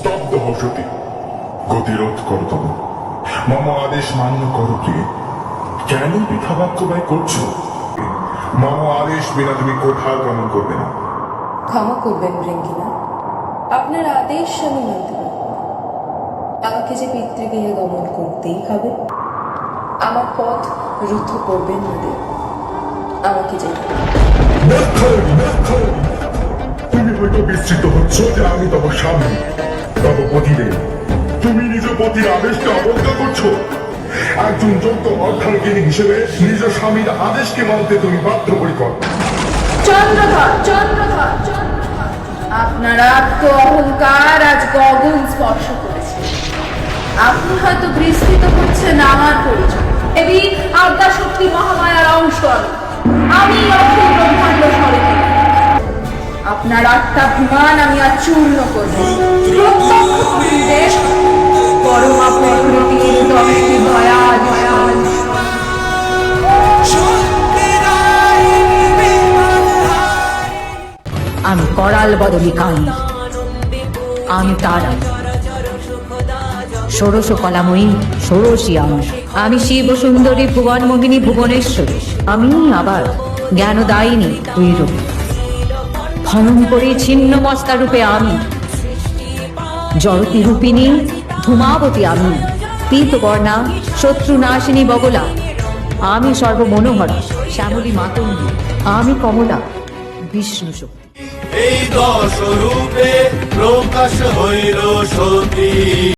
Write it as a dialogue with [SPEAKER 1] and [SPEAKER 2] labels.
[SPEAKER 1] স্তব্ধ হও সতী। গতিরোধ করো তব। মম আদেশ মান্য করো প্রিয়। কেন পিঠা বাক্য ব্যয় করছ? মম আদেশ বিনা তুমি কোথাও গমন করবে না।
[SPEAKER 2] ক্ষমা করবেন রেঙ্গিনা আপনার আদেশ আমি মানতে পারব আমাকে যে পিতৃগৃহে গমন করতেই হবে আমার পথ রুদ্ধ করবেন না দেব। আমাকে যেতে।
[SPEAKER 1] তুমি হয়তো বিস্তৃত হচ্ছ যে আমি তব স্বামী। তব পতিদেব তুমি নিজ পতির আদেশকে অবজ্ঞা করছ। একজন যোগ্য অর্থাঙ্গিনী হিসেবে নিজ স্বামীর আদেশকে মানতে তুমি বাধ্যপরিকর
[SPEAKER 2] চন্দ্রধর চন্দ্রধর আপনার আত্ম অহংকার আজ গগন স্পর্শ করেছে। আপনি হয়তো বিস্তৃত করছেন আমার পরিচয়। দেবী আদ্যা শক্তি মহামায়ার অংশ আমি। ব্রহ্মাণ্ড স্বরূপী। আপনার আত্মাভিমান আমি আজ চূর্ণ করব।
[SPEAKER 3] আমি করাল বদলি কালী আমি তারা ষোড়শ কলাময়ী, ষোড়শী আমার আমি শিব সুন্দরী ভুবন মোহিনী ভুবনেশ্বরী। আমি আবার জ্ঞানদায়িনী তুই রূপ খনন করে ছিন্ন মস্তা রূপে আমি। জড়তি রূপিণী, ধূমাবতী আমি পীতবর্ণা শত্রু নাশিনী বগলা। আমি সর্বমনোহরা, শ্যামলী মাতঙ্গী। আমি কমলা, বিষ্ণু শক্তি।
[SPEAKER 4] এই দশ রূপে প্রকাশ হইল সতী।